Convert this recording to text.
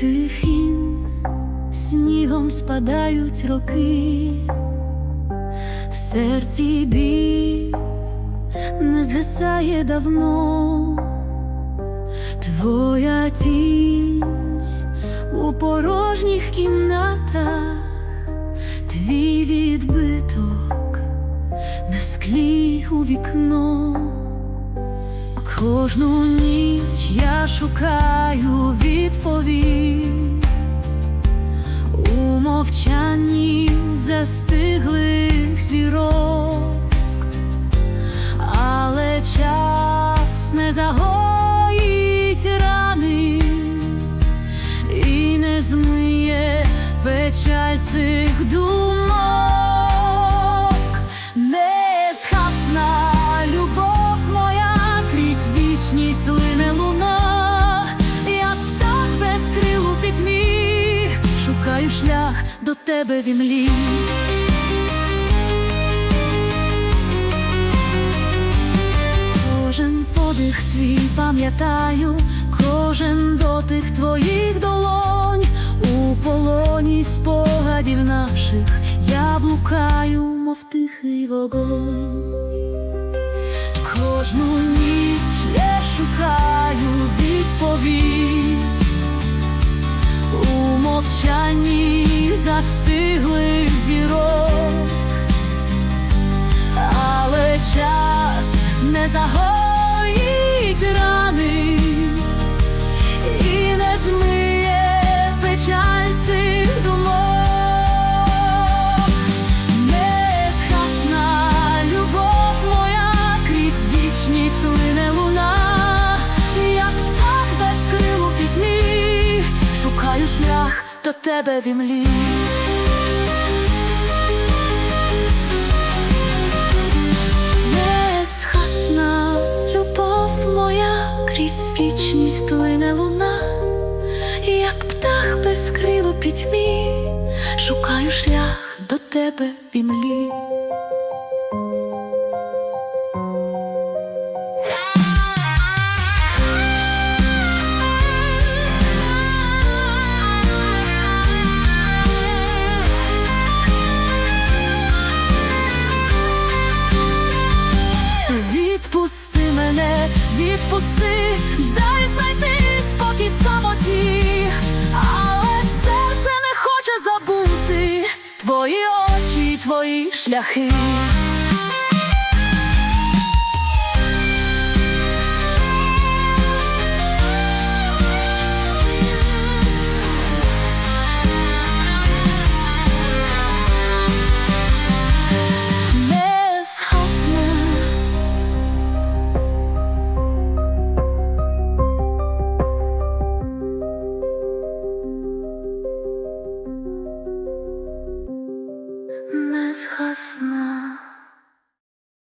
Тихим снігом спадають роки, в серці біль не згасає давно. Твоя тінь у порожніх кімнатах, твій відбиток на склі у вікно. Кожну ніч я шукаю відповідь печаль цих думок. Не згасна любов моя, крізь вічність лине луна, я птах без крил у пітьмі, шукаю шлях до тебе в імлі. Кожен подих твій пам'ятаю, кожен дотик твоїх долонь полоні спогадів наших. Я блукаю, мов тихий вогонь. Кожну ніч я шукаю відповідь. У мовчанні застиглих зірок. Але час не загоїть рани шлях до тебе в імлі. Несхасна любов моя, крізь вічність лине луна, І як птах без крил у пітьмі, шукаю шлях до тебе в імлі. Відпусти, дай знайти спокій в самоті, але серце не хоче забути твої очі, твої шляхи. згасне.